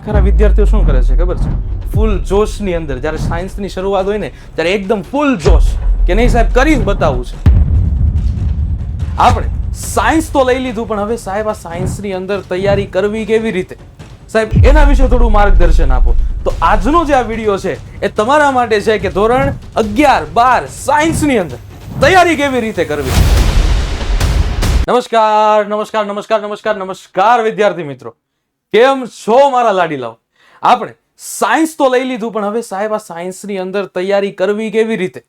ઘણા વિદ્યાર્થીઓ શું કરે છે, ખબર છે? ફૂલ જોશની અંદર, જ્યારે સાયન્સની શરૂઆત હોય ને, ત્યારે એકદમ ફૂલ જોશ. કે નહીં સાહેબ, કરી જ બતાવવું છે. આપણે સાયન્સ તો લઈ લીધું, પણ હવે સાહેબ આ સાયન્સની અંદર તૈયારી કરવી કેવી રીતે? સાહેબ, એના વિશે થોડું માર્ગદર્શન આપો. તો આજનો જે આ વીડિયો છે, એ તમારા માટે છે કે ધોરણ અગિયાર બાર સાયન્સની અંદર તૈયારી કેવી રીતે કરવી? નમસ્કાર નમસ્કાર નમસ્કાર નમસ્કાર નમસ્કાર વિદ્યાર્થી મિત્રો. કેમ છો મારા લાડીલાઓ આપણે સાયન્સ તો લઈ લીધું, પણ હવે સાહેબ આ સાયન્સની અંદર તૈયારી કરવી કેવી રીતે?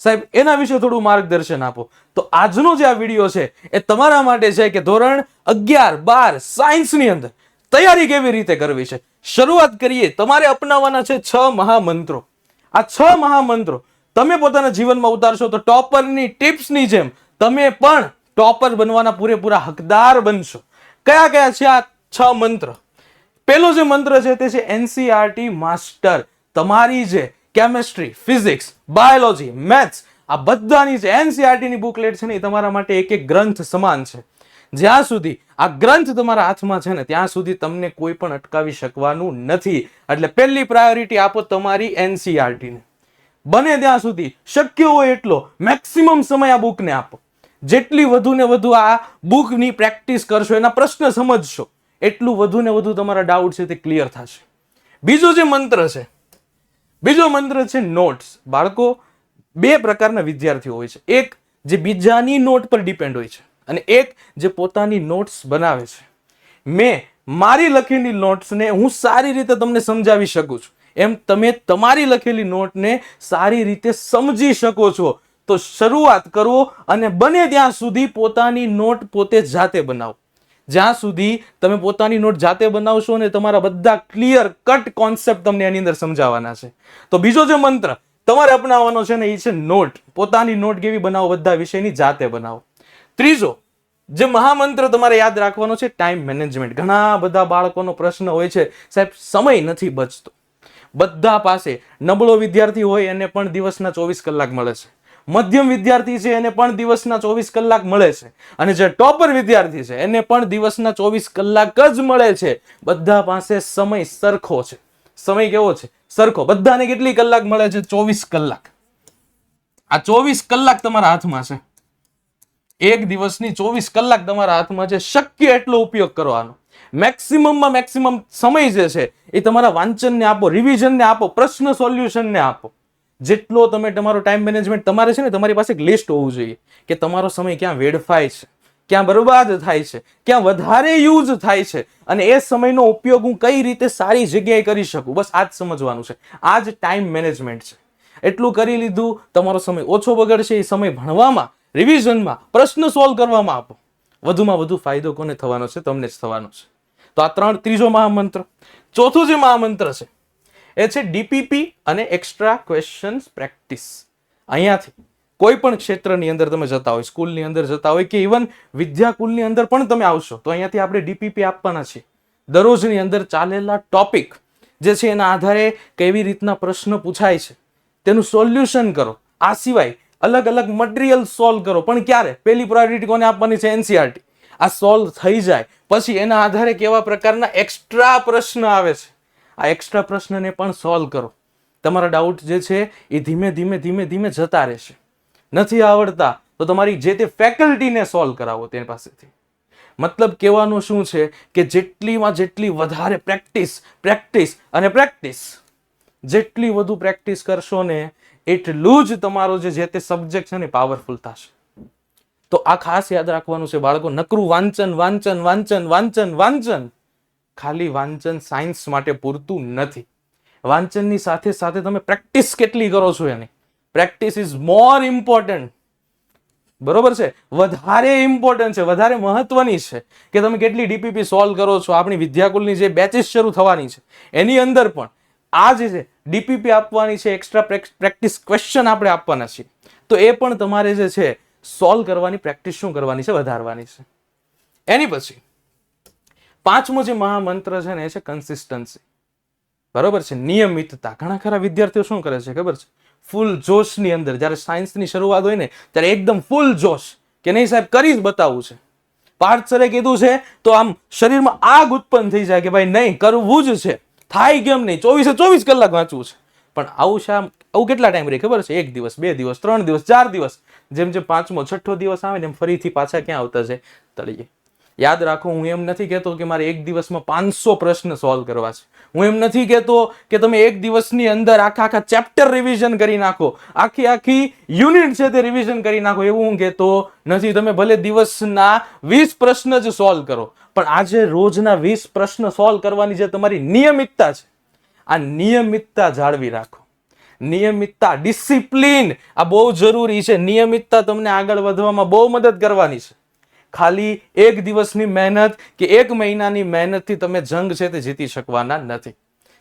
સાહેબ, એના વિશે થોડું માર્ગદર્શન આપો. તો આજનો જે આ વીડિયો છે, એ તમારા માટે છે કે ધોરણ અગિયાર બાર સાયન્સની અંદર તૈયારી કેવી રીતે કરવી છે? શરૂઆત કરીએ, તમારે અપનાવવાના છે છ મહામંત્રો. આ છ મહામંત્રો તમે પોતાના જીવનમાં ઉતારશો તો ટોપરની ટિપ્સની જેમ તમે પણ ટોપર બનવાના પૂરેપૂરા હકદાર બનશો. કયા કયા છે આ છ મંત્ર? પેલો જે મંત્ર છે તે છે એનસીઆરટી માસ્ટર. તમારી જે કેમેસ્ટ્રી ફિઝિક્સ બાયોલોજી મેથ્સ આ બધાની જે એનસીઆરટી ની બુકલેટ છે ને એ તમારા માટે એક એક ગ્રંથ સમાન છે. જ્યાં સુધી આ ગ્રંથ તમારા હાથમાં છે ને, ત્યાં સુધી તમને કોઈ પણ અટકાવી શકવાનું નથી. એટલે પહેલી પ્રાયોરિટી આપો તમારી એનસીઆરટી ને. બને ત્યાં સુધી, શક્ય હોય એટલો મેક્સિમમ સમય આ બુકને આપો. જેટલી વધુ ને વધુ આ બુકની પ્રેક્ટિસ કરશો, એના પ્રશ્ન સમજશો. એટલું વધુ ને વધુ તમારા ડાઉટ છે તે ક્લિયર થશે. બીજો જે મંત્ર છે, બીજો મંત્ર છે નોટ્સ બાળકો, બે પ્રકારના વિદ્યાર્થીઓ હોય છે. એક જે બીજાની નોટ પર ડિપેન્ડ હોય છે અને એક જે પોતાની નોટ્સ બનાવે છે. મેં મારી લખેલી નોટ્સને હું સારી રીતે તમને સમજાવી શકું છું. એમ તમે તમારી લખેલી નોટને સારી રીતે સમજી શકો છો. તો શરૂઆત કરો અને બને ત્યાં સુધી પોતાની નોટ પોતે જાતે બનાવો. જ્યાં સુધી તમે પોતાની નોટ જાતે બનાવશો ને તમારા બધા ક્લિયર કટ કોન્સેપ્ટ તમને એની અંદર સમજાવવાના છે. તો બીજો જે મંત્ર તમારે અપનાવવાનો છે ને એ છે નોટ. પોતાની નોટ કેવી બનાવો, બધા વિષયની જાતે બનાવો. ત્રીજો, જે મહામંત્ર તમારે યાદ રાખવાનો છે ટાઈમ મેનેજમેન્ટ ઘણા બધા બાળકોનો પ્રશ્ન હોય છે, સાહેબ, સમય નથી બચતો. બધા પાસે નબળો વિદ્યાર્થી હોય એને પણ દિવસના ચોવીસ કલાક મળે છે. મધ્યમ વિદ્યાર્થી છે, એને પણ દિવસના ચોવીસ કલાક મળે છે. અને જે ટોપર વિદ્યાર્થી છે, એને પણ દિવસના ચોવીસ કલાક જ મળે છે. બધા પાસે સમય સરખો છે. સમય કેવો છે? સરખો. બધાને કેટલી કલાક મળે છે? ચોવીસ કલાક. આ ચોવીસ કલાક તમારા હાથમાં છે. એક દિવસની ચોવીસ કલાક તમારા હાથમાં છે. શક્ય એટલો ઉપયોગ કરવાનો મેક્સિમમમાં મેક્સિમમ સમય જે છે, એ તમારા વાંચનને આપો રિવિઝનને આપો, પ્રશ્ન સોલ્યુશનને આપો. જેટલો તમે તમારો ટાઈમ મેનેજમેન્ટ તમારે છે ને, તમારી પાસે એક લિસ્ટ હોવું જોઈએ કે તમારો સમય ક્યાં વેડફાય છે, ક્યાં બરબાદ થાય છે, ક્યાં વધારે યુઝ થાય છે અને એ સમયનો ઉપયોગ હું કઈ રીતે સારી જગ્યાએ કરી શકું? બસ આ જ સમજવાનું છે. આ જ ટાઈમ મેનેજમેન્ટ છે. એટલું કરી લીધું, તમારો સમય ઓછો બગડશે, એ સમય ભણવામાં રિવિઝનમાં પ્રશ્ન સોલ્વ કરવામાં આપો. વધુમાં વધુ ફાયદો કોને થવાનો છે? તમને જ થવાનો છે. તો આ ત્રણ ત્રીજો મહામંત્ર. ચોથું જે મહામંત્ર છે એ છે ડીપીપી અને એક્સ્ટ્રા ક્વેશ્ચન્સ પ્રેક્ટિસ અહીંયાથી કોઈ પણ ક્ષેત્રની અંદર તમે જતા હોય, સ્કૂલની અંદર જતા હોય કે ઇવન વિદ્યાકુલની અંદર પણ તમે આવશો, તો અહીંયાથી આપણે ડીપીપી આપવાના છીએ. દરરોજની અંદર ચાલેલા ટોપિક જે છે એના આધારે કેવી રીતના પ્રશ્ન પૂછાય છે, તેનું સોલ્યુશન કરો. આ સિવાય અલગ અલગ મટીરિયલ સોલ્વ કરો. પણ ક્યારે? પહેલી પ્રાયોરિટી કોને આપવાની છે? એનસીઆરટી આ સોલ્વ થઈ જાય. પછી એના આધારે કેવા પ્રકારના એક્સ્ટ્રા પ્રશ્ન આવે છે? આ એક્સ્ટ્રા પ્રશ્નને પણ સોલ્વ કરો. તમારા ડાઉટ જે છે, એ ધીમે ધીમે ધીમે ધીમે જતા રહેશે. નથી આવડતા, તો તમારી જે તે ફેકલ્ટીને સોલ્વ કરાવો તેની પાસેથી. મતલબ કહેવાનું શું છે કે જેટલીમાં જેટલી વધારે પ્રેક્ટિસ પ્રેક્ટિસ અને પ્રેક્ટિસ જેટલી વધુ પ્રેક્ટિસ કરશો ને, એટલું જ તમારો જે જે તે સબ્જેક્ટ છે ને પાવરફુલ થશે. તો આ ખાસ યાદ રાખવાનું છે, બાળકો, નકરું વાંચન વાંચન વાંચન વાંચન વાંચન. ખાલી વાંચન સાયન્સ માટે પૂરતું નથી. વાંચનની સાથે સાથે તમે પ્રેક્ટિસ કેટલી કરો છો એની? Practice is more important. બરોબર છે? વધારે ઇમ્પોર્ટન્ટ છે, વધારે મહત્વની છે કે તમે કેટલી ડીપીપી સોલ્વ કરો છો, આપણી વિદ્યાકુલની જે બેચીસ શરૂ થવાની છે. એની અંદર પણ આ જે છે, ડીપીપી આપવાની છે એક્સ્ટ્રા પ્રેક્ટિસ ક્વેશ્ચન આપણે આપવાના છીએ. તો એ પણ તમારે જે છે, સોલ્વ કરવાની, પ્રેક્ટિસ શું કરવાની છે, વધારવાની છે. એની પછી પાંચમો જે મહામંત્ર છે ને, એ છે કન્સિસ્ટન્સી બરોબર છે? નિયમિતતા. ઘણા ખરા વિદ્યાર્થીઓ શું કરે છે? ખબર છે? ફૂલ જોશની અંદર. જ્યારે સાયન્સની શરૂઆત હોય ને, ત્યારે એકદમ ફૂલ જોશ. કે નહીં સાહેબ, કરી જ બતાવવું છે. પાર્થ સરે કીધું છે, તો આમ શરીરમાં આગ ઉત્પન્ન થઈ જાય કે ભાઈ નહીં, કરવું જ છે. થાય કેમ નહીં? ચોવીસે ચોવીસ કલાક વાંચવું છે. પણ આવું શા આવું કેટલા ટાઈમ રહે? ખબર છે? એક દિવસ, બે દિવસ, ત્રણ દિવસ, ચાર દિવસ. જેમ જેમ પાંચમો, છઠ્ઠો દિવસ આવે ને, એમ ફરીથી પાછા ક્યાં આવતા છે તળિયે. યાદ રાખો, હું એમ નથી કહેતો કે મારે એક દિવસમાં પાંચસો પ્રશ્ન સોલ્વ કરવા છે. હું એમ નથી કહેતો કે તમે એક દિવસની અંદર આખા આખા ચેપ્ટર રિવિઝન કરી નાખો. આખી આખી યુનિટ છે તે રિવિઝન કરી નાખો. એવું હું કહેતો નથી. તમે ભલે દિવસના વીસ પ્રશ્ન જ સોલ્વ કરો. પણ આજે રોજના વીસ પ્રશ્ન સોલ્વ કરવાની જે તમારી નિયમિતતા છે, આ નિયમિતતા જાળવી રાખો. નિયમિતતા ડિસિપ્લિન આ બહુ જરૂરી છે. નિયમિતતા તમને આગળ વધવામાં બહુ મદદ કરવાની છે. ખાલી એક દિવસની મહેનત કે એક મહિનાની મહેનતથી તમે જંગ છે તે જીતી શકવાના નથી.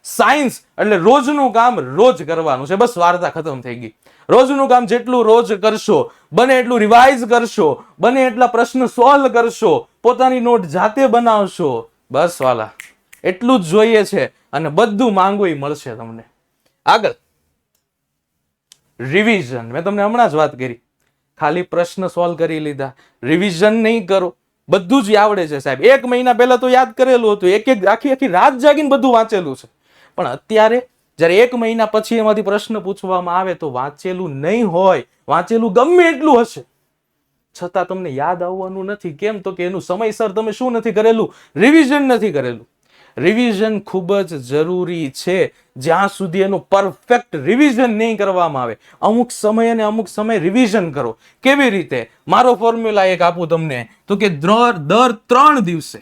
સાયન્સ એટલે રોજનું કામ રોજ કરવાનું છે. બસ વાર્તા ખતમ થઈ ગઈ. રોજનું કામ જેટલું રોજ કરશો, બને એટલું રિવાઇઝ કરશો, બને એટલા પ્રશ્ન સોલ્વ કરશો, પોતાની નોટ જાતે બનાવશો, બસ વાલા. એટલું જ જોઈએ છે અને બધું માંગો એ મળશે તમને. આગળ. રિવિઝન મેં તમને હમણાં જ વાત કરી. ખાલી પ્રશ્ન સોલ્વ કરી લીધા. રિવિઝન નહીં કરો. બધું જ આવડે છે સાહેબ. એક મહિના પહેલા તો યાદ કરેલું હતું. એક એક આખી આખી રાત જાગીને બધું વાંચેલું છે. પણ અત્યારે જ્યારે એક મહિના પછી એમાંથી પ્રશ્ન પૂછવામાં આવે તો વાંચેલું નહીં હોય. વાંચેલું ગમે એટલું હશે. છતાં તમને યાદ આવવાનું નથી. કેમ? તો કે એનું સમયસર તમે શું નથી કરેલું? રિવિઝન નથી કરેલું. રિવિઝન ખૂબ જ જરૂરી છે. જ્યાં સુધી એનું પરફેક્ટ રિવિઝન નહીં કરવામાં આવે, અમુક સમય અને અમુક સમય રિવિઝન કરો. કેવી રીતે? મારો ફોર્મ્યુલા એક આપું તમને. તો કે દર દર ત્રણ દિવસે.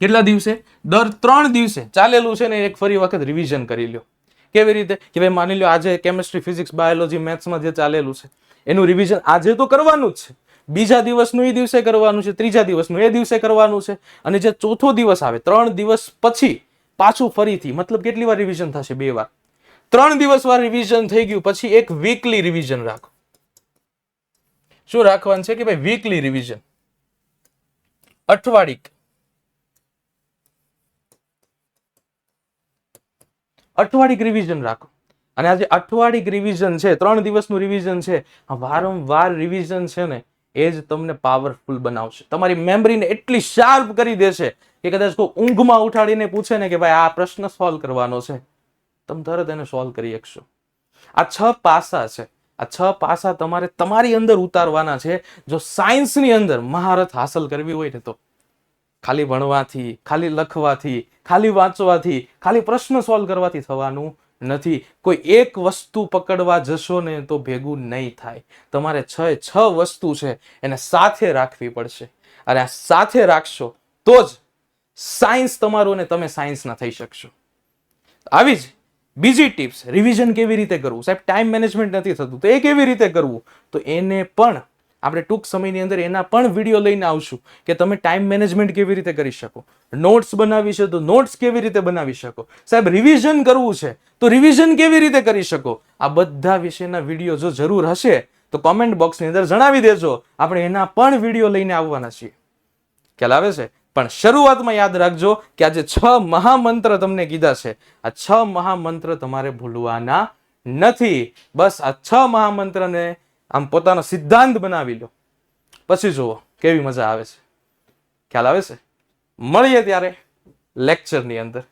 કેટલા દિવસે? દર ત્રણ દિવસે. ચાલેલું છે ને એક ફરી વખત રિવિઝન કરી લ્યો. કેવી રીતે? કે ભાઈ માની લો આજે કેમિસ્ટ્રી ફિઝિક્સ બાયોલોજી મેથ્સમાં જે ચાલેલું છે, એનું રિવિઝન આજે તો કરવાનું જ છે. બીજા દિવસનું એ દિવસે કરવાનું છે, ત્રીજા દિવસનું એ દિવસે કરવાનું છે. અને જે ચોથો દિવસ આવે, ત્રણ દિવસ પછી પાછું ફરીથી, મતલબ કેટલી વાર રિવિઝન થશે? બે વાર. ત્રણ દિવસ વાર રિવિઝન થઈ ગયું, પછી એક વીકલી રિવિઝન રાખો. શું રાખવાનું છે કે ભાઈ વીકલી રિવિઝન અઠવાડિક. અઠવાડિક રિવિઝન રાખો. અને આ જે અઠવાડિક રિવિઝન છે, ત્રણ દિવસનું રિવિઝન છે વારંવાર રિવિઝન છે ને એ જ તમને પાવરફુલ બનાવશે. તમારી મેમરીને એટલી શાર્પ કરી દેશે કે કદાચ કોઈ ઊંઘમાં ઉઠાડીને પૂછે ને કે ભાઈ, આ પ્રશ્ન સોલ્વ કરવાનો છે. તમે તરત એને સોલ્વ કરી શકશો. આ છ પાસા છે. આ છ પાસા તમારે તમારી અંદર ઉતારવાના છે. જો સાયન્સની અંદર મહારથ હાંસલ કરવી હોય ને તો. ખાલી ભણવાથી, ખાલી લખવાથી, ખાલી વાંચવાથી, ખાલી પ્રશ્ન સોલ્વ કરવાથી થવાનું નથી. કોઈ એક વસ્તુ પકડવા જશો ને તો ભેગું નહીં થાય. તમારે છ છ વસ્તુ છે, એને સાથે રાખવી પડશે. અને આ સાથે રાખશો તો જ સાયન્સ તમારું ને તમે સાયન્સના થઈ શકશો. આવી જ બીજી ટિપ્સ. રિવિઝન કેવી રીતે કરવું? સાહેબ, ટાઈમ મેનેજમેન્ટ નથી થતું. તો એ કેવી રીતે કરવું? તો એને પણ આપણે ટૂંક સમયની અંદર એના પણ વીડિયો લઈને આવશું કે તમે ટાઈમ મેનેજમેન્ટ કેવી રીતે કરી શકો. નોટ્સ બનાવી છે તો નોટ્સ કેવી રીતે બનાવી શકો? સાહેબ રિવિઝન કરવું છે તો રિવિઝન કેવી રીતે કરી શકો? આ બધા વિશેના વીડિયો જો જરૂર હશે તો કોમેન્ટ બોક્સની અંદર જણાવી દેજો. આપણે એના પણ વીડિયો લઈને આવવાના છીએ. ખ્યાલ આવે છે? પણ શરૂઆતમાં યાદ રાખજો કે આજે છ મહામંત્ર તમને કીધા છે. આ છ મહામંત્ર તમારે ભૂલવાના નથી. બસ આ છ મહામંત્રને આમ પોતાનો સિદ્ધાંત બનાવી લો. પછી જુઓ, કેવી મજા આવે છે. ખ્યાલ આવે છે? મળીએ ત્યારે લેક્ચરની અંદર.